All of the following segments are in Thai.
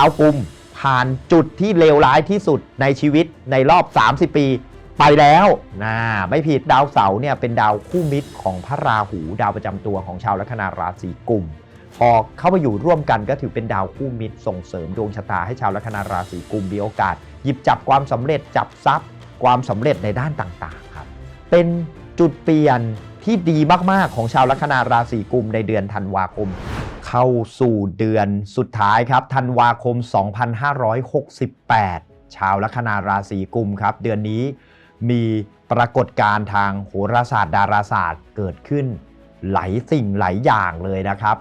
าวกลุ่มผ่านจุดที่เลวร้ายที่สุดในชีวิตในรอบ 30 ปี ไปแล้วนะไม่ผิดดาวเสาร์เนี่ยเป็นดาวคู่มิตรของพระราหูดาวประจำตัวของชาวลัคนาราศีกุมพอเข้ามาอยู่ร่วมกันก็ถือเป็นดาวคู่มิตรส่งเสริมดวงชะตาให้ชาวลัคนาราศีกุมมีโอกาส หยิบจับความสำเร็จจับทรัพย์ ความสำเร็จในด้านต่างๆครับ เป็นจุดเปลี่ยนที่ดีมากๆของชาวลัคนาราศีกุมในเดือนธันวาคม เข้าสู่เดือนสุดท้ายครับธันวาคม 2568 ชาวลัคนาราศีกุมครับ เดือนนี้มีปรากฏการณ์ทางโหราศาสตร์ดาราศาสตร์เกิดขึ้นหลายสิ่งหลายอย่างเลยนะครับ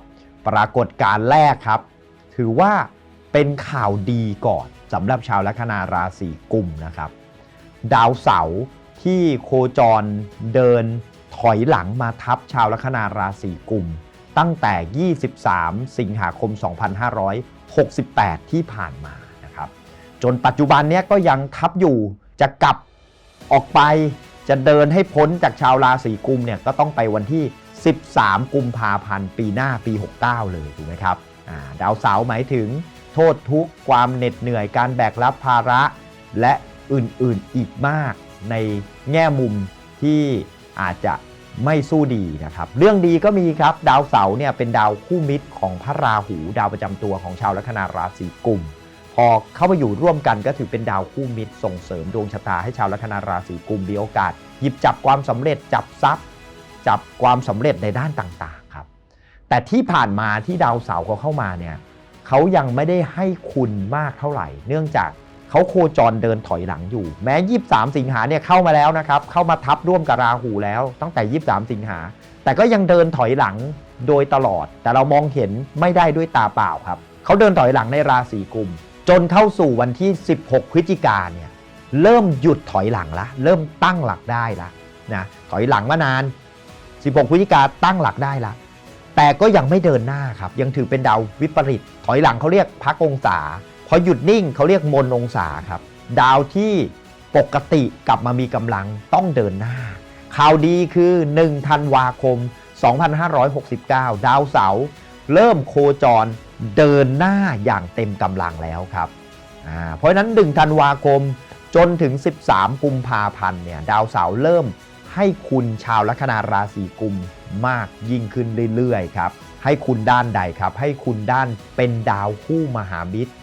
ปรากฏการณ์แรกครับ ถือว่าเป็นข่าวดีก่อนสำหรับชาวลัคนาราศีกุมนะครับ ดาวเสาร์ที่โคจรเดินถอยหลังมาทับชาวลัคนาราศีกุม ตั้งแต่ 23 สิงหาคม 2568 ที่ผ่านมานะครับ จนปัจจุบันเนี้ยก็ยังทับอยู่จะกลับออกไปจะเดินให้พ้นจากชาวราศีกุมเนี่ยก็ต้องไปวันที่ 13 กุมภาพันธ์ปีหน้าปี 69 เลยถูกไหมครับาดาวเสาร์หมายถึงโทษทุกข์ความเหน็ดเหนื่อยการแบกรับภาระและอื่นๆอีกมากในแง่มุมที่อาจจะ ไม่สู้ดีนะครับ เรื่องดีก็มีครับ ดาวเสาร์เนี่ยเป็นดาวคู่มิตรของพระราหู ดาวประจำตัวของชาวลัคนาราศีกุมพอเข้ามาอยู่ร่วมกันก็ถือเป็นดาวคู่มิตรส่งเสริมดวงชะตาให้ชาวลัคนาราศีกุมมีโอกาส หยิบจับความสำเร็จจับทรัพย์ จับความสำเร็จในด้านต่างๆครับ แต่ที่ผ่านมาที่ดาวเสาร์เขาเข้ามาเนี่ยเขายังไม่ได้ให้คุณมากเท่าไหร่ เนื่องจาก เขาโคจรเดินถอยหลังอยู่ แม้ 23 สิงหาเนี่ยเข้ามาแล้วนะครับ เข้ามาทับร่วมกับราหูแล้ว ตั้งแต่ 23 สิงหา แต่ก็ยังเดินถอยหลังโดยตลอด แต่เรามองเห็นไม่ได้ด้วยตาเปล่าครับเขาเดินถอยหลังในราศีกุม จนเข้าสู่วันที่ 16 พฤศจิกาเนี่ยเริ่มหยุดถอยหลังละเริ่มตั้งหลักได้ละนะถอยหลังมานาน 16 พฤศจิกาตั้งหลักได้ละแต่ก็ยังไม่เดินหน้าครับยังถือเป็นดาววิปริตถอยหลังเขาเรียกพักองศา พอหยุดนิ่งเขาเรียกมนองศาครับ ดาวที่ปกติกลับมามีกำลังต้องเดินหน้า ข่าวดีคือ1ธันวาคม 2569 ดาวเสาร์เริ่มโคจรเดินหน้าอย่างเต็มกำลังแล้วครับเพราะฉะนั้น1ธันวาคมจนถึง 13 กุมภาพันธ์เนี่ยดาวเสาร์เริ่มให้คุณชาวลัคนาราศีกุมมากยิ่งขึ้นเรื่อยๆครับให้คุณด้านใดครับ ให้คุณด้านเป็นดาวคู่มหามิตร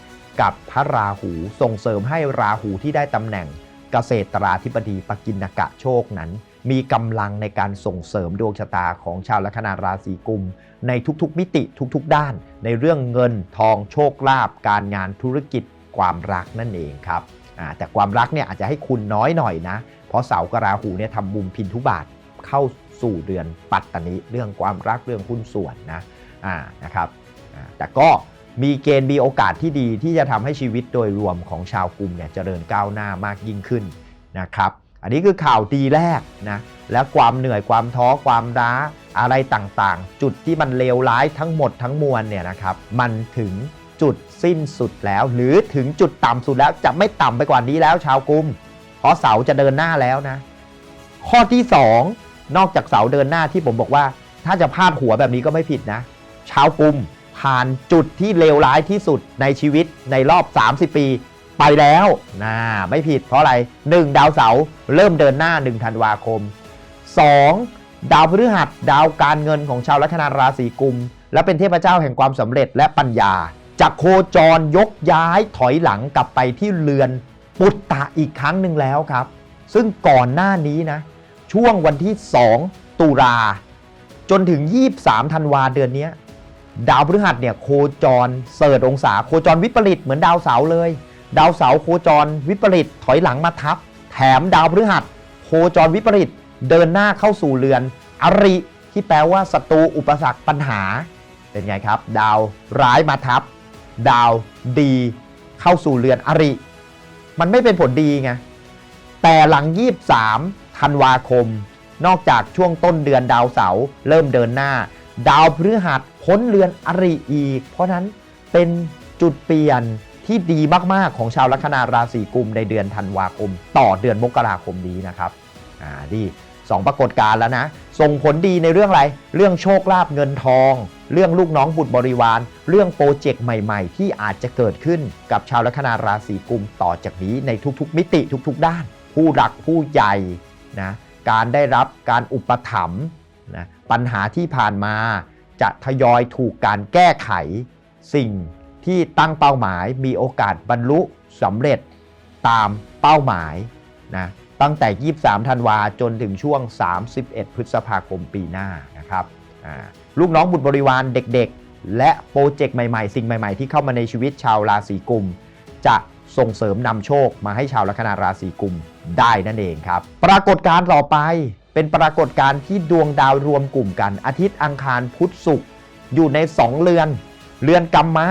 กับพระราหูส่งเสริมให้ราหูที่ได้ตำแหน่งเกษตราธิบดีปกินกะโชคนั้น มีกำลังในการส่งเสริมดวงชะตาของชาวลัคนาราศีกุม ในทุกๆมิติทุกๆ ด้าน ในเรื่องเงินทองโชคลาภการงานธุรกิจความรักนั่นเองครับแต่ความรักเนี่ยอาจจะให้คุณน้อยหน่อยนะ เพราะเสากับราหูเนี่ยทำมุมพินทุบาทเข้าสู่เดือนปัตตานิเรื่องความรักเรื่องหุ้นส่วนนะอ่านะครับแต่ก็ มีเกณฑ์มีโอกาสที่ดีที่จะทำให้ชีวิตโดยรวมของชาวกลุ่มเนี่ยเจริญก้าวหน้ามากยิ่งขึ้นนะครับ อันนี้คือข่าวดีแรกนะและความเหนื่อยความท้อความร้าอะไรต่างๆ จุดที่มันเลวร้ายทั้งหมดทั้งมวลเนี่ยนะครับมันถึงจุดสิ้นสุดแล้ว หรือถึงจุดต่ำสุดแล้วจะไม่ต่ำไปกว่านี้แล้วชาวกลุ่มเพราะเสาจะเดินหน้าแล้วนะ ข้อที่ 2 นอกจากเสาเดินหน้าที่ผมบอกว่า ถ้าจะพลาดหัวแบบนี้ก็ไม่ผิดนะ ชาวกลุ่ม ผ่านจุดที่เลวร้ายที่สุดในชีวิตในรอบ 30 ปีไปแล้วนะไม่ผิดเพราะอะไร 1. ดาวเสาร์เริ่มเดินหน้า 1 ธันวาคม 2. ดาวพฤหัสดาวการเงินของชาวลัคนาราศีกุม และเป็นเทพเจ้าแห่งความสำเร็จและปัญญาจะโคจรยกย้ายถอยหลังกลับไปที่เรือนปุตตะอีกครั้งหนึ่งแล้วครับ ซึ่งก่อนหน้านี้นะ ช่วงวันที่ 2 ตุลาจนถึง 23 ธันวาเดือนนี้ ดาวพฤหัสเนี่ยโคจรเสิร์ชองศาโคจรวิปริตเหมือนดาวเสาเลย ดาวเสาโคจรวิปริตถอยหลังมาทับ แถมดาวพฤหัสโคจรวิปริตเดินหน้าเข้าสู่เรือน อริที่แปลว่าศัตรูอุปสรรคปัญหา เป็นไงครับ ดาวร้ายมาทับ ดาวดี เข้าสู่เรือนอริ มันไม่เป็นผลดีไงแต่หลัง 23ธันวาคม นอกจากช่วงต้นเดือนดาวเสาร์เริ่มเดินหน้า ดาวพฤหัส พ้นเรือนอริอีก เพราะนั้นเป็นจุดเปลี่ยนที่ดีมาก ๆ ของชาวลัคนาราศีกุมในเดือนธันวาคม ต่อเดือนมกราคมนี้นะครับ อ่าดี2ปรากฏการณ์แล้วนะ ส่งผลดีในเรื่องอะไร เรื่องโชคลาภเงินทอง เรื่องลูกน้องบุตรบริวาร เรื่องโปรเจกต์ใหม่ ๆ ที่อาจจะเกิดขึ้นกับชาวลัคนาราศีกุมต่อจากนี้ในทุกๆ มิติทุก ๆ ด้าน ผู้รักผู้ใหญ่นะ การได้รับการอุปถัมภ์นะ ปัญหาที่ผ่านมา จะทยอยถูกการแก้ไข สิ่งที่ตั้งเป้าหมายมีโอกาสบรรลุสำเร็จตามเป้าหมายนะตั้งแต่ 23 ธันวาจนถึงช่วง 31 พฤษภาคมปีหน้านะครับลูกน้องบุตรบริวารเด็กๆ และโปรเจกต์ใหม่ๆ สิ่งใหม่ๆ ที่เข้ามาในชีวิตชาวราศีกุม จะส่งเสริมนำโชคมาให้ชาวลัคนาราศีกุมได้นั่นเองครับ ปรากฏการณ์ต่อไป เป็นปรากฏการณ์ที่ดวงดาวรวมกลุ่มกัน อาทิตย์อังคารพุธศุกร์อยู่ใน 2 เรือน เรือนกัมมะ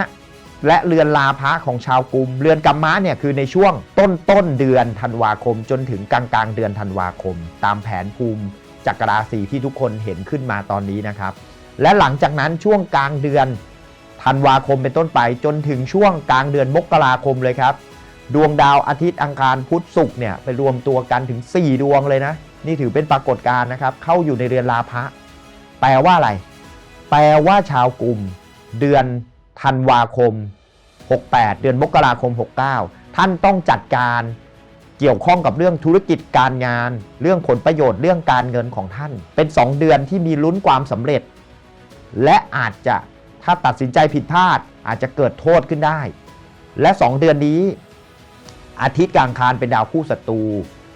และเรือนลาภะของชาวกลุ่มเรือนกัมมะเนี่ยคือในช่วงต้นต้นเดือนธันวาคม จนถึงกลางกลางๆเดือนธันวาคม ตามแผนภูมิจักรราศีที่ทุกคนเห็นขึ้นมาตอนนี้นะครับ และหลังจากนั้นช่วงกลางเดือนธันวาคมเป็นต้นไปจนถึงช่วงกลางเดือนมกราคมเลยครับ ดวงดาวอาทิตย์อังคารพุธศุกร์เนี่ยไปรวมตัวกันถึง 4 ดวงเลยนะ นี่ถือเป็นปรากฏการณ์นะครับ เข้าอยู่ในเรือนลาภะแปลว่าอะไร แปลว่าชาวกลุ่ม เดือนธันวาคม 68 เดือนมกราคม 69 ท่านต้องจัดการเกี่ยวข้องกับเรื่องธุรกิจการงาน เรื่องผลประโยชน์เรื่องการเงินของท่าน เป็น 2 เดือนที่มีลุ้นความสำเร็จ และอาจจะถ้าตัดสินใจผิดพลาดอาจจะเกิดโทษขึ้นได้ และ 2 เดือนนี้ อาทิตย์กลางคารเป็นดาวคู่ศัตรู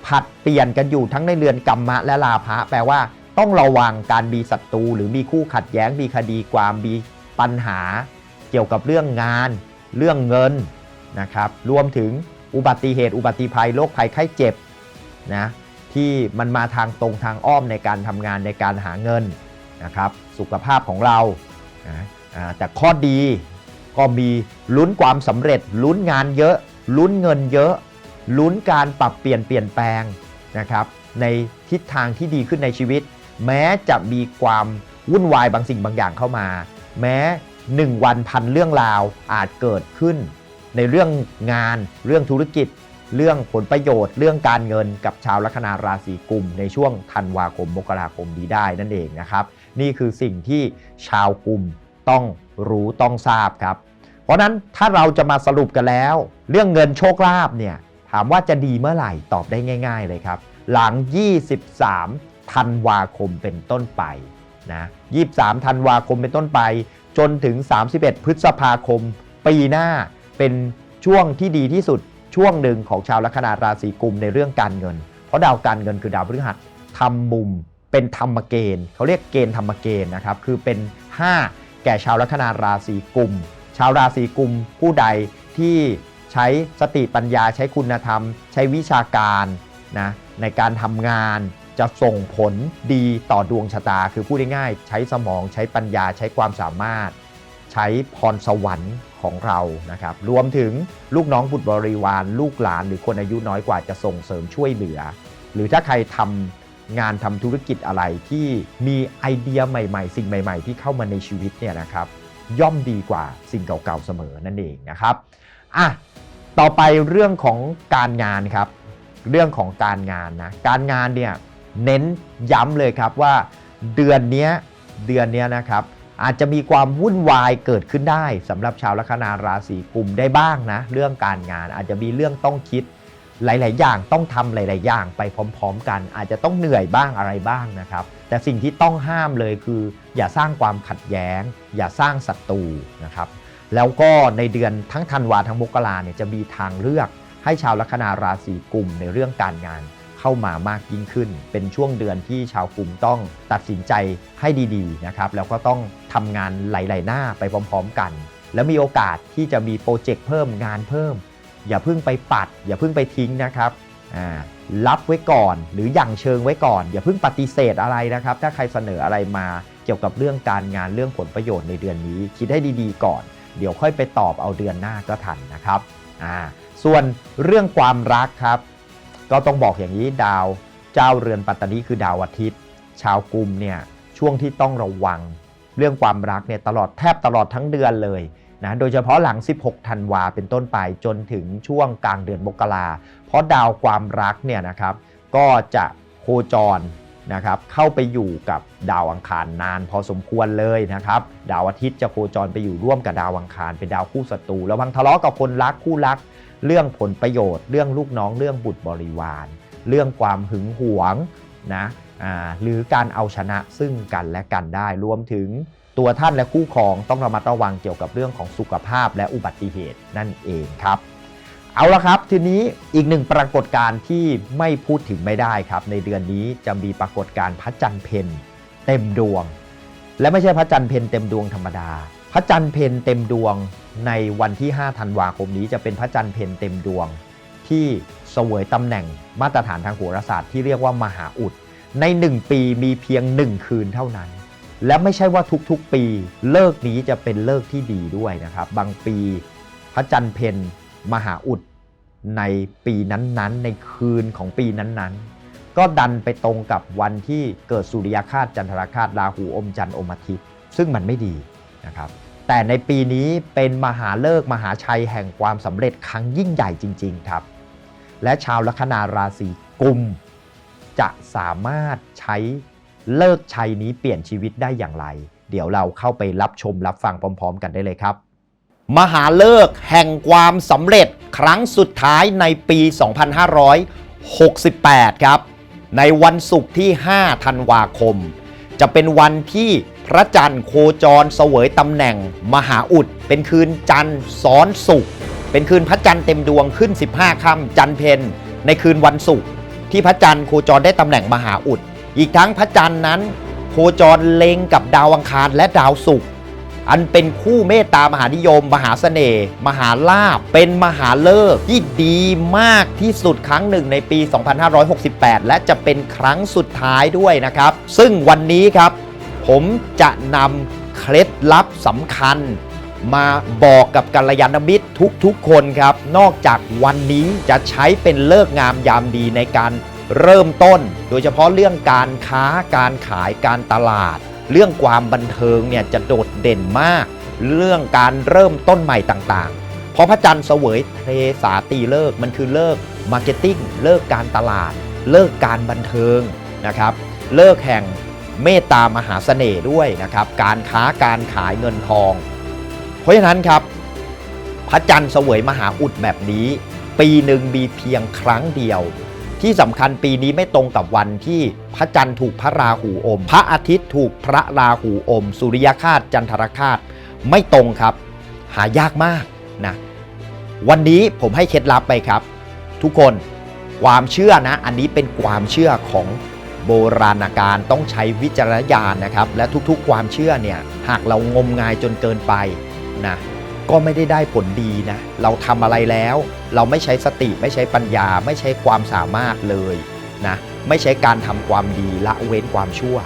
ผัดเปลี่ยนกันอยู่ทั้งในเรือนกรรมะและลาภะแปลว่า ต้องระวังการมีศัตรูหรือมีคู่ขัดแย้งมีคดีความมีปัญหา เกี่ยวกับเรื่องงาน เรื่องเงินนะครับรวมถึงอุบัติเหตุ อุบัติภัยโรคภัยไข้เจ็บนะที่มันมาทางตรงทางอ้อมในการทำงานในการหาเงินนะครับสุขภาพของเรานะอ่าแต่ข้อดีก็มีลุ้นความสำเร็จลุ้นงานเยอะลุ้นเงินเยอะ ลุ้นการปรับเปลี่ยนเปลี่ยนแปลงนะครับในทิศทางที่ดีขึ้นในชีวิต แม้จะมีความวุ่นวายบางสิ่งบางอย่างเข้ามา แม้1วันพันเรื่องราวอาจเกิดขึ้น ในเรื่องงาน เรื่องธุรกิจ เรื่องผลประโยชน์ เรื่องการเงินกับชาวลัคนาราศีกุม ในช่วงธันวาคมมกราคมนี้ได้นั่นเองนะครับ นี่คือสิ่งที่ชาวกุมต้องรู้ต้องทราบครับ เพราะนั้นถ้าเราจะมาสรุปกันแล้ว เรื่องเงินโชคลาภเนี่ย ถามว่าจะดีเมื่อไหร่ตอบได้ง่าย ๆ เลยครับ หลัง 23 ธันวาคมเป็นต้นไปนะ23 ธันวาคมเป็นต้นไป จนถึง 31 พฤษภาคม ปีหน้าเป็นช่วงที่ดีที่สุดช่วงหนึ่งของชาวลัคนาราศีกุมในเรื่องการเงิน เพราะดาวการเงินคือดาวพฤหัสทำมุมเป็นธรรมเกณฑ์เขาเรียกเกณฑ์ธรรมเกณฑ์นะครับคือเป็น 5 แก่ชาวลัคนาราศีกุม ชาวราศีกุมผู้ใดที่ ใช้สติปัญญาใช้คุณธรรม ใช้วิชาการนะในการทำงานจะส่งผลดีต่อดวงชะตา คือพูดง่ายๆใช้สมองใช้ปัญญาใช้ความสามารถ ใช้พรสวรรค์ของเรานะครับ รวมถึงลูกน้องบุตรบริวาร ลูกหลานหรือคนอายุน้อยกว่าจะส่งเสริมช่วยเหลือ หรือถ้าใครทำงานทำธุรกิจอะไรที่มีไอเดียใหม่ๆ สิ่งใหม่ ๆ ที่เข้ามาในชีวิตเนี่ยนะครับ ย่อมดีกว่าสิ่งเก่าๆเสมอนั่นเองนะครับอะ ต่อไปเรื่องของการงานครับ เรื่องของการงานนะการงานเนี่ยเน้นย้ำเลยครับว่าเดือนนี้เดือนนี้นะครับ อาจจะมีความวุ่นวายเกิดขึ้นได้สำหรับชาวลัคนาราศีกุมได้บ้างนะเรื่องการงานอาจจะมีเรื่องต้องคิดหลาย ๆ อย่างต้องทำหลาย ๆ อย่างไปพร้อม ๆ กัน อาจจะต้องเหนื่อยบ้างอะไรบ้างนะครับ แต่สิ่งที่ต้องห้ามเลยคือ อย่าสร้างความขัดแย้ง อย่าสร้างศัตรูนะครับ แล้วก็ในเดือนทั้งธันวาทั้งมกราเนี่ยจะมีทางเลือกให้ชาวลัคนาราศีกุมในเรื่องการงานเข้ามามากยิ่งขึ้น เป็นช่วงเดือนที่ชาวกลุ่มต้องตัดสินใจให้ดีๆนะครับแล้วก็ต้องทำงานหลาย ๆ หน้าไปพร้อม ๆ กัน แล้วมีโอกาสที่จะมีโปรเจกต์เพิ่มงานเพิ่ม อย่าเพิ่งไปปัด อย่าเพิ่งไปทิ้งนะครับอ่ารับไว้ก่อนหรืออย่างเชิงไว้ก่อน อย่าเพิ่งปฏิเสธอะไรนะครับ ถ้าใครเสนออะไรมาเกี่ยวกับเรื่องการงานเรื่องผลประโยชน์ในเดือนนี้ คิดให้ดี ๆ ก่อน เดี๋ยวค่อยไปตอบเอาเดือนหน้าก็ทันนะครับอ่าส่วนเรื่องความรักครับ ก็ต้องบอกอย่างนี้ดาวเจ้าเรือนปัตตานีคือดาวอาทิตย์ ชาวกุมเนี่ยช่วงที่ต้องระวัง เรื่องความรักเนี่ยตลอดแทบตลอดทั้งเดือนเลยนะโดยเฉพาะหลัง 16 ธันวาเป็นต้นไปจนถึงช่วงกลางเดือนมกราเพราะดาวความรักเนี่ยนะครับก็จะโคจร นะครับเข้าไปอยู่กับดาวอังคารนานพอสมควรเลยนะครับดาวอาทิตย์จะโคจรไปอยู่ร่วมกับดาวอังคารเป็นดาวคู่ศัตรูระวังทะเลาะกับคนรักคู่รัก เรื่องผลประโยชน์ เรื่องลูกน้องเรื่องบุตรบริวาร เรื่องความหึงหวงนะหรือการเอาชนะซึ่งกันและกันได้รวมถึงตัวท่านและคู่ครองต้องระมัดระวังเกี่ยวกับเรื่องของสุขภาพและอุบัติเหตุนั่นเองครับ เอาละครับ ทีนี้อีกหนึ่งปรากฏการณ์ที่ไม่พูดถึงไม่ได้ครับ ในเดือนนี้จะมีปรากฏการณ์พระจันทร์เพนเต็มดวง และไม่ใช่พระจันทร์เพนเต็มดวงธรรมดา พระจันทร์เพนเต็มดวงในวันที่ 5 ธันวาคมนี้จะเป็นพระจันทร์เพนเต็มดวง ที่เสวยตำแหน่งมาตรฐานทางโหราศาสตร์ที่เรียกว่ามหาอุด ใน 1 ปีมีเพียง 1 คืนเท่านั้น และไม่ใช่ว่าทุกๆปีเลิกนี้จะเป็นเลิกที่ดีด้วยนะครับ บางปีพระจันทร์เพนมหาอุด ในปีนั้นๆ ในคืนของปีนั้นๆ ก็ดันไปตรงกับวันที่เกิดสุริยคาสจันทรคาสราหูอมจันทร์อมอาทิตย์ ซึ่งมันไม่ดีนะครับแต่ในปีนี้เป็นมหาเลิกมหาชัยแห่งความสำเร็จครั้งยิ่งใหญ่จริง ๆ ครับ และชาวลัคนาราศีกุม จะสามารถใช้เลิกชัยนี้เปลี่ยนชีวิตได้อย่างไร เดี๋ยวเราเข้าไปรับชมรับฟังพร้อม ๆ กันได้เลยครับ มหาเลิกแห่งความสำเร็จครั้งสุดท้ายในปี 2568 ครับ ในวันศุกร์ที่ 5 ธันวาคม จะเป็นวันที่พระจันทร์โคจรเสวยตำแหน่ง มหาอุด เป็นคืนจันทร์ซ้อนศุกร์เป็นคืนพระจันทร์เต็มดวงขึ้น 15 ค่ำจันทร์เพนในคืนวันศุกร์ที่พระจันทร์โคจรได้ตำแหน่งมหาอุด อีกทั้งพระจันทร์นั้น โคจรเล็งกับดาวอังคารและดาวศุกร์ อันเป็นคู่เมตตามหานิยม มหาเสน่ห์มหาลาภเป็นมหาเลิกที่ดีมากที่สุดครั้งหนึ่งในปี 2568 และจะเป็นครั้งสุดท้ายด้วยนะครับ ซึ่งวันนี้ครับ ผมจะนำเคล็ดลับสำคัญมาบอกกับกัลยาณมิตรทุกๆคนครับ นอกจากวันนี้จะใช้เป็นเลิกงามยามดีในการเริ่มต้น โดยเฉพาะเรื่องการค้าการขายการตลาด เรื่องความบันเทิงเนี่ยจะโดดเด่นมาก เรื่องการเริ่มต้นใหม่ต่างๆ เพราะพระจันทร์เสวยเทสาตีเลิกมันคือเลิกมาร์เก็ตติ้งเลิกการตลาด เลิกการบันเทิงนะครับ เลิกแห่งเมตตามหาเสน่ห์ด้วยนะครับ การค้าการขายเงินทอง เพราะฉะนั้นครับ พระจันทร์เสวยมหาอุดแบบนี้ ปีหนึ่งมีเพียงครั้งเดียว ที่สำคัญปีนี้ไม่ตรงกับวันที่พระจันทร์ถูกพระราหูอม พระอาทิตย์ถูกพระราหูอม สุริยคาสจันทรคาสไม่ตรงครับ หายากมากนะวันนี้ผมให้เคล็ดลับไปครับ ทุกคนความเชื่อนะ อันนี้เป็นความเชื่อของโบราณการต้องใช้วิจารณญาณนะครับ และทุกๆ ความเชื่อเนี่ยหากเรางมงายจนเกินไปนะ ก็ไม่ได้ได้ผลดีนะ เราทำอะไรแล้ว เราไม่ใช้สติไม่ใช้ปัญญา ไม่ใช้ความสามารถเลยนะไม่ใช้การทำความดีละเว้นความชั่ว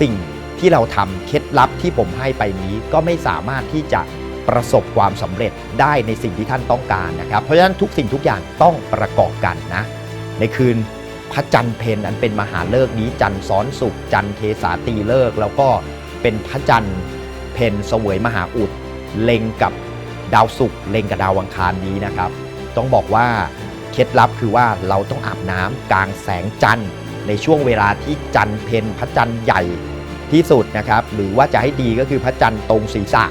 สิ่งที่เราทำเคล็ดลับที่ผมให้ไปนี้ก็ไม่สามารถที่จะประสบความสำเร็จได้ในสิ่งที่ท่านต้องการนะครับ เพราะฉะนั้นทุกสิ่งทุกอย่างต้องประกอบกันนะ ในคืนพระจันทร์เพนอันเป็นมหาเลิกนี้จันทร์ซ้อนสุขจันทร์เทสาตีเลิก แล้วก็เป็นพระจันทร์เพนเสวยมหาอุดเล็งกับ ดาวศุกร์เล็งกับดาวอังคารนี้นะครับ ต้องบอกว่าเคล็ดลับคือว่าเราต้องอาบน้ำกลางแสงจันทร์ ในช่วงเวลาที่จันทร์เพนพระจันทร์ใหญ่ที่สุดนะครับ หรือว่าจะให้ดีก็คือพระจันทร์ตรงศีรษะ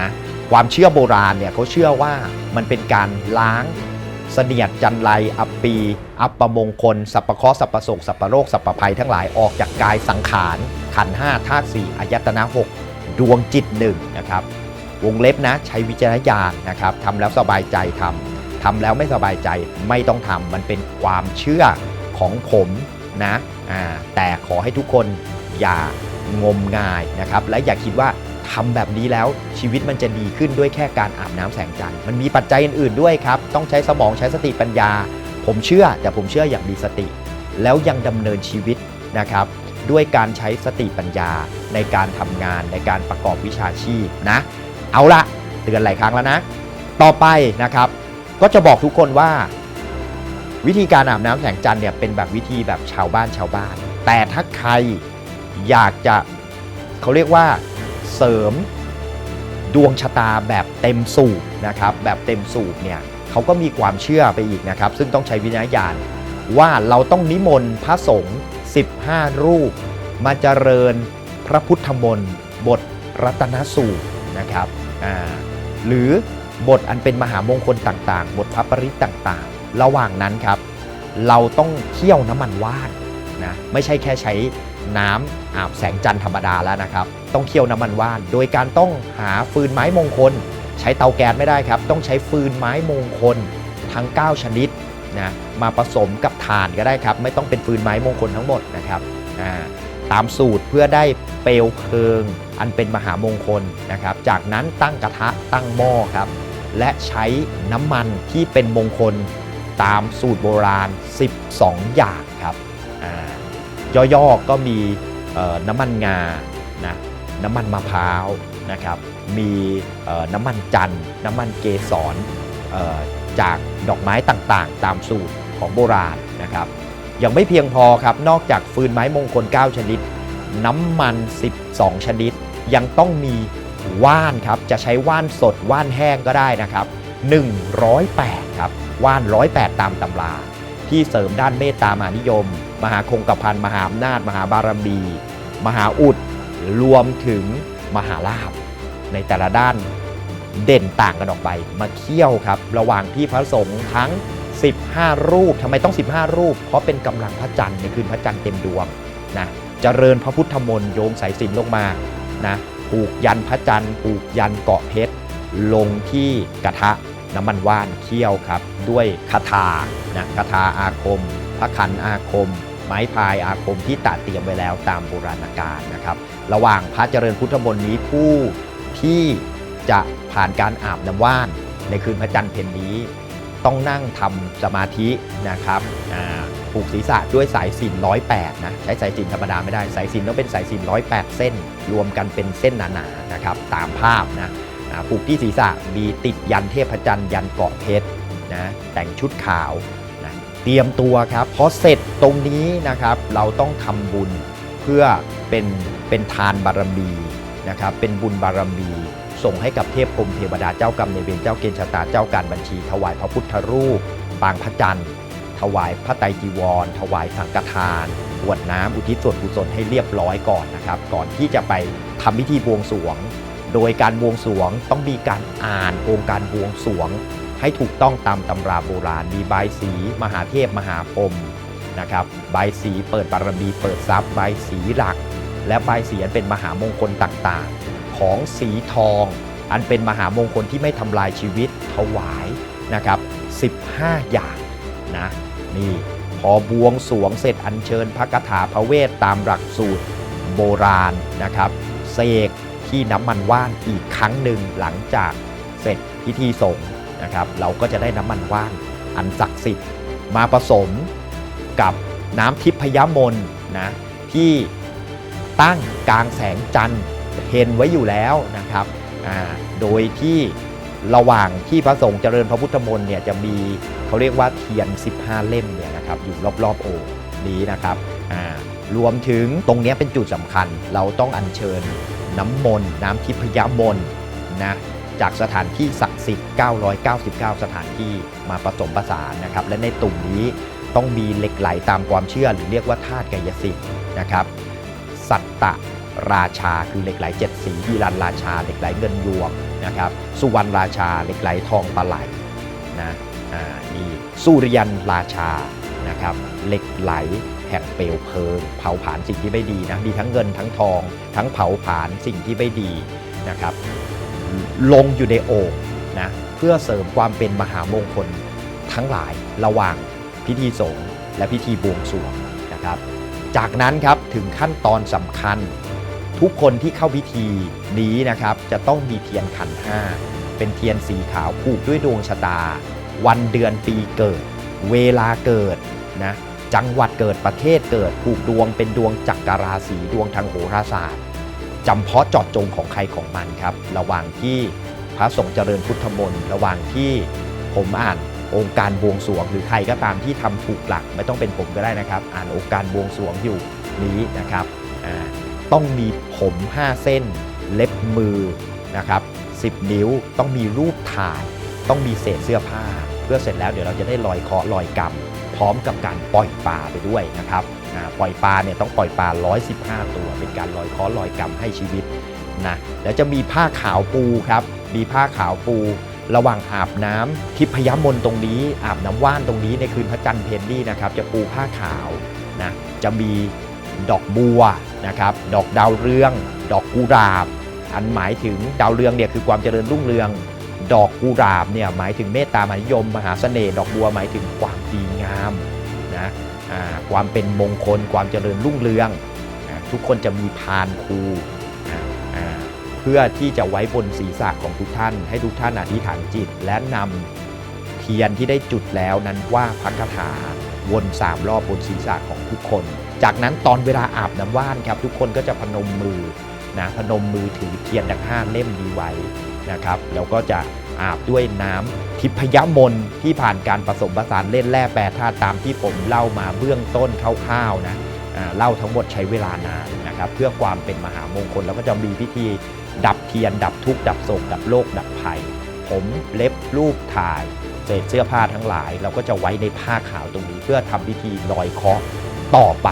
นะความเชื่อโบราณเนี่ยเขาเชื่อว่ามันเป็นการล้างเสนียดจันไรอัปปี อัปปมงคล สัพพะเคราะห์สัพพะโศกสัพพะโรคสัพพะภัยทั้งหลายออกจากกายสังขาร ขันห้าธาตุสี่อายตนะหกดวงจิตหนึ่งนะครับ วงเล็บนะใช้วิจารณญาณนะครับทำแล้วสบายใจทำทำแล้วไม่สบายใจไม่ต้องทำมันเป็นความเชื่อของผมนะแต่ขอให้ทุกคนอย่างมงายนะครับและอย่าคิดว่าทำแบบนี้แล้วชีวิตมันจะดีขึ้นด้วยแค่การอาบน้ำแสงจันทร์มันมีปัจจัยอื่นๆด้วยครับ ต้องใช้สมองใช้สติปัญญา ผมเชื่อแต่ผมเชื่ออย่างมีสติ แล้วยังดำเนินชีวิตนะครับด้วยการใช้สติปัญญาในการทำงานในการประกอบวิชาชีพนะ เอาละเตือนหลายครั้งแล้วนะ ต่อไปนะครับ ก็จะบอกทุกคนว่า วิธีการอาบน้ำแสงจันทร์เนี่ยเป็นแบบวิธีแบบชาวบ้านชาวบ้าน แต่ถ้าใครอยากจะเขาเรียกว่าเสริมดวงชะตาแบบเต็มสูบนะครับแบบเต็มสูบเนี่ยเขาก็มีความเชื่อไปอีกนะครับ ซึ่งต้องใช้วิญญาณว่าเราต้องนิมนต์พระสงฆ์15 รูป มาเจริญพระพุทธมนต์บทรัตนสูตรนะครับ หรือบทอันเป็นมหามงคลต่างๆ บทพระปริตต่างๆ ระหว่างนั้นครับ เราต้องเคี่ยวน้ำมันว่านนะไม่ใช่แค่ใช้น้ำอาบแสงจันทร์ธรรมดาแล้วนะครับ ต้องเคี่ยวน้ำมันว่าน โดยการต้องหาฟืนไม้มงคล ใช้เตาแก๊สไม่ได้ครับ ต้องใช้ฟืนไม้มงคลทั้ง 9 ชนิดนะมาผสมกับถ่านก็ได้ครับ ไม่ต้องเป็นฟืนไม้มงคลทั้งหมดนะครับอ่า ตามสูตรเพื่อได้เปลวเพลิง อันเป็นมหามงคลนะครับ จากนั้นตั้งกระทะตั้งหม้อครับ และใช้น้ำมันที่เป็นมงคลตามสูตรโบราณ 12 อย่างครับย่อๆก็มีน้ำมันงานะน้ำมันมะพร้าวนะครับ มีน้ำมันจันทร์ น้ำมันเกสรจากดอกไม้ต่างๆ ตามสูตรของโบราณนะครับ ยังไม่เพียงพอครับ นอกจากฟืนไม้มงคล 9 ชนิด น้ำมัน 12 ชนิด ยังต้องมีว่านครับ จะใช้ว่านสดว่านแห้งก็ได้นะครับ 108 ครับ ว่าน 108 ตามตำรา ที่เสริมด้านเมตตามหานิยม มหาคงกระพันมหาอำนาจ มหาบารมี มหาอุด รวมถึงมหาลาภในแต่ละด้านเด่นต่างกันออกไป มาเคี่ยวครับ ระหว่างที่พระสงฆ์ทั้ง 15 รูปทำไมต้อง 15 รูป เพราะเป็นกำลังพระจันทร์ในคืนพระจันทร์เต็มดวงนะเจริญพระพุทธมนต์โยงสายสิญลงมานะผูกยันพระจันทร์ผูกยันเกาะเพชรลงที่กระทะน้ำมันว่านเคี่ยวครับ ด้วยคาถานะคาถาอาคม พระขันอาคม ไม้พายอาคมที่ตัดเตรียมไว้แล้วตามโบราณกาลนะครับ ระหว่างพระเจริญพุทธมนต์นี้ผู้ที่จะผ่านการอาบน้ำว่านในคืนพระจันทร์เพ็ญนี้ ต้องนั่งทำสมาธินะครับผูกศีรษะด้วยสายสิญร้อยแปดนะใช้สายสิญธรรมดาไม่ได้สายสิญต้องเป็นสายสิญร้อยแปดเส้น รวมกันเป็นเส้นหนาๆนะครับตามภาพนะผูกที่ศีรษะมีติดยันเทพจันทร์ยันเกาะเพชรนะแต่งชุดขาวนะเตรียมตัวครับพอเสร็จตรงนี้นะครับเราต้องทำบุญเพื่อเป็นเป็นทานบารมีนะครับเป็นบุญบารมี ส่งให้กับเทพพรมเทวดาเจ้ากรรมในเวรเจ้าเกณฑ์ชะตาเจ้าการบัญชี ถวายพระพุทธรูป ปางพระจันทร์ ถวายพระไตรจีวร ถวายสังฆทานกรวดน้ำอุทิศส่วนกุศลให้เรียบร้อยก่อนนะครับ ก่อนที่จะไปทำพิธีบวงสรวง โดยการบวงสรวงต้องมีการอ่านองค์การบวงสรวง ให้ถูกต้องตามตำราโบราณมีใบสี มหาเทพมหาพรมนะครับใบสีเปิดบารมีเปิดทรัพย์ใบสีหลัก และใบายสีอันเป็นมหามงคลต่างๆ ของสีทอง อันเป็นมหามงคลที่ไม่ทำลายชีวิตถวายนะครับ15 อย่างนะนี่พอบวงสวงเสร็จอัญเชิญพระคาถาพระเวทตามหลักสูตรโบราณนะครับเสกที่น้ำมันว่านอีกครั้งหนึ่งหลังจากเสร็จพิธีสงฆ์นะครับ เราก็จะได้น้ำมันว่านอันศักดิ์สิทธิ์มาผสมกับน้ำทิพยมนนะที่ตั้งกลางแสงจันทร์ เห็นไว้อยู่แล้วนะครับ โดยที่ระหว่างที่พระสงฆ์เจริญพระพุทธมนต์เนี่ยจะมีเขาเรียกว่าเทียน 15 เล่มเนี่ยนะครับอยู่รอบๆโอ่งนี้นะครับรวมถึงตรงนี้เป็นจุดสำคัญ เราต้องอัญเชิญน้ำมนต์น้ำทิพยมนต์นะจากสถานที่ศักดิ์สิทธิ์ 999 สถานที่มาผสมผสานนะครับ และในตุ่มนี้ต้องมีเหล็กไหลตามความเชื่อ หรือเรียกว่าธาตุกายสิทธิ์นะครับ สัตต ราชาคือเหล็กไหลเจ็ดสีฮีรันราชาเหล็กไหลเงินยวงนะครับสุวรรณราชาเหล็กไหลทองปลาไหลนะอ่านี่สุริยันราชานะครับเหล็กไหลแห่งเปลวเพลิง เผาผลาญสิ่งที่ไม่ดีนะมีทั้งเงินทั้งทอง ทั้งเผาผลาญสิ่งที่ไม่ดีนะครับลงอยู่ในโอ่งนะเพื่อเสริมความเป็นมหามงคลทั้งหลายระหว่างพิธีสงฆ์และพิธีบวงสรวงนะครับ จากนั้นครับถึงขั้นตอนสำคัญ ทุกคนที่เข้าพิธีนี้นะครับ จะต้องมีเทียนขันห้าเป็นเทียนสีขาวผูกด้วยดวงชะตา วันเดือนปีเกิด เวลาเกิดนะจังหวัดเกิดประเทศเกิดผูกดวงเป็นดวงจักรราศีดวงทางโหราศาสตร์จำเพาะเจาะจงของใครของมันครับ ระหว่างที่พระสงฆ์เจริญพุทธมนต์ระหว่างที่ผมอ่านองค์การบวงสรวง หรือใครก็ตามที่ทำถูกหลัก ไม่ต้องเป็นผมก็ได้นะครับ อ่านองค์การบวงสรวงอยู่นี้นะครับอ่า ต้องมีผม 5 เส้น เล็บมือนะครับ10 นิ้วต้องมีรูปถ่าย ต้องมีเศษเสื้อผ้า เพื่อเสร็จแล้วเดี๋ยวเราจะได้ลอยเคาะลอยกรรมพร้อมกับการปล่อยปลาไปด้วยนะครับปล่อยปลาเนี่ยต้องปล่อยปลา 115 ตัว เป็นการลอยเคอลอยกรรมให้ชีวิตนะแล้วจะมีผ้าขาวปูครับมีผ้าขาวปูระหว่างอาบน้ำทิพยมนต์ตรงนี้ อาบน้ำว่านตรงนี้ในคืนพระจันทร์เพนนี่นะครับ จะปูผ้าขาวนะจะมี ดอกบัวนะครับดอกดาวเรือง ดอกกุหลาบ อันหมายถึงดาวเรืองเนี่ยคือความเจริญรุ่งเรือง ดอกกุหลาบเนี่ยหมายถึงเมตตามหานิยม มหาเสน่ห์ดอกบัวหมายถึงความดีงามนะความเป็นมงคล ความเจริญรุ่งเรืองอทุกคนจะมีพานครูเพื่อที่จะไว้บนศีรษะของทุกท่าน ให้ทุกท่านอธิษฐานจิต และนำเทียนที่ได้จุดแล้วนั้นว่าพักคาถาวนสามรอบบนศีรษะของทุกคน จากนั้นตอนเวลาอาบน้ำว่านครับ ทุกคนก็จะพนมมือนะพนมมือถือเทียนดังห้าเล่มดีไว้นะครับแล้วก็จะอาบด้วยน้ำทิพยมนที่ผ่านการผสมผสานเล่นแร่แปรธาตุตามที่ผมเล่ามาเบื้องต้นคร่าวๆนะเล่าทั้งหมดใช้เวลานานนะครับ เพื่อความเป็นมหามงคลแล้วก็จะมีพิธีดับเทียน ดับทุกข์ดับโศกดับโรคดับภัย ผมเล็บรูปถ่ายเศษเสื้อผ้าทั้งหลาย เราก็จะไว้ในผ้าขาวตรงนี้เพื่อทำพิธีลอยเคราะห์ ต่อไป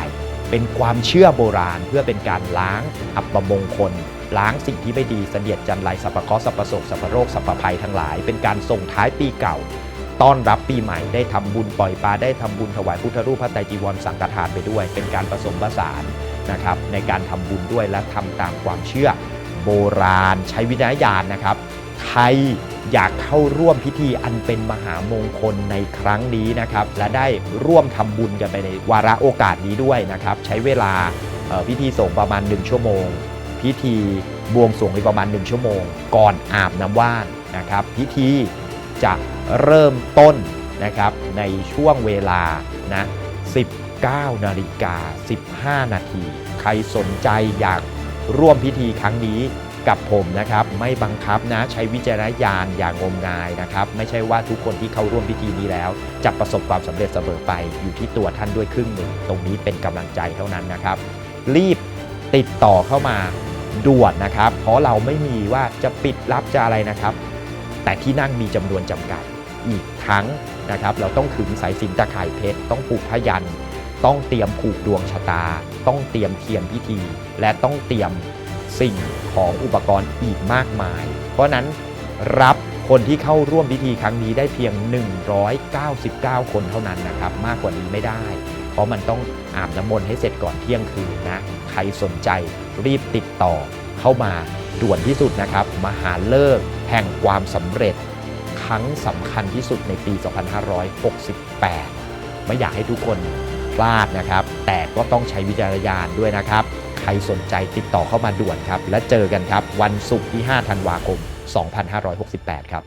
เป็นความเชื่อโบราณเพื่อเป็นการล้างอัปมงคล ล้างสิ่งที่ไม่ดีเสนียดจันไรสัพพะเคราะห์สัพพะโศกสัพพะโรคสัพพะภัยทั้งหลาย เป็นการส่งท้ายปีเก่า ต้อนรับปีใหม่ได้ทำบุญปล่อยปลาได้ทำบุญถวายพุทธรูปพระไตรจีวรสังฆทานไปด้วย เป็นการผสมผสานนะครับในการทำบุญด้วยและทำตามความเชื่อโบราณใช้วิจารณญาณนะครับ ใครอยากเข้าร่วมพิธีอันเป็นมหามงคลในครั้งนี้นะครับ และได้ร่วมทำบุญกันไปในวาระโอกาสนี้ด้วยนะครับ ใช้เวลาพิธีส่งประมาณ 1 ชั่วโมง พิธีบวงสรวงอีกประมาณ 1 ชั่วโมง ก่อนอาบน้ำว่านนะครับ พิธีจะเริ่มต้นนะครับในช่วงเวลานะ19นาฬิกา15 นาที ใครสนใจอยากร่วมพิธีครั้งนี้ กับผมนะครับ ไม่บังคับนะใช้วิจารณญาณอย่างงมงายนะครับ ไม่ใช่ว่าทุกคนที่เข้าร่วมพิธีนี้แล้วจะประสบความสำเร็จเสมอไปอยู่ที่ตัวท่านด้วยครึ่งหนึ่งตรงนี้เป็นกำลังใจเท่านั้นนะครับ รีบติดต่อเข้ามาด่วนนะครับ เพราะเราไม่มีว่าจะปิดรับจะอะไรนะครับ แต่ที่นั่งมีจำนวนจำกัดอีกทั้งนะครับ เราต้องขึงสายสินตะข่ายเพชรต้องผูกพยันต้องเตรียมผูกดวงชะตา ต้องเตรียมเทียนพิธี และต้องเตรียม สิ่งของอุปกรณ์อีกมากมาย เพราะนั้นรับคนที่เข้าร่วมพิธีครั้งนี้ได้เพียง 199 คนเท่านั้นนะครับ มากกว่านี้ไม่ได้ เพราะมันต้องอาบน้ำมนต์ให้เสร็จก่อนเที่ยงคืนนะ ใครสนใจรีบติดต่อเข้ามาด่วนที่สุดนะครับ มหาเลิกแห่งความสำเร็จ ครั้งสำคัญที่สุดในปี 2568 ไม่อยากให้ทุกคนพลาดนะครับ แต่ก็ต้องใช้วิจารณญาณด้วยนะครับ ใครสนใจติดต่อเข้ามาด่วนครับ และเจอกันครับ วันศุกร์ที่ 5 ธันวาคม 2568 ครับ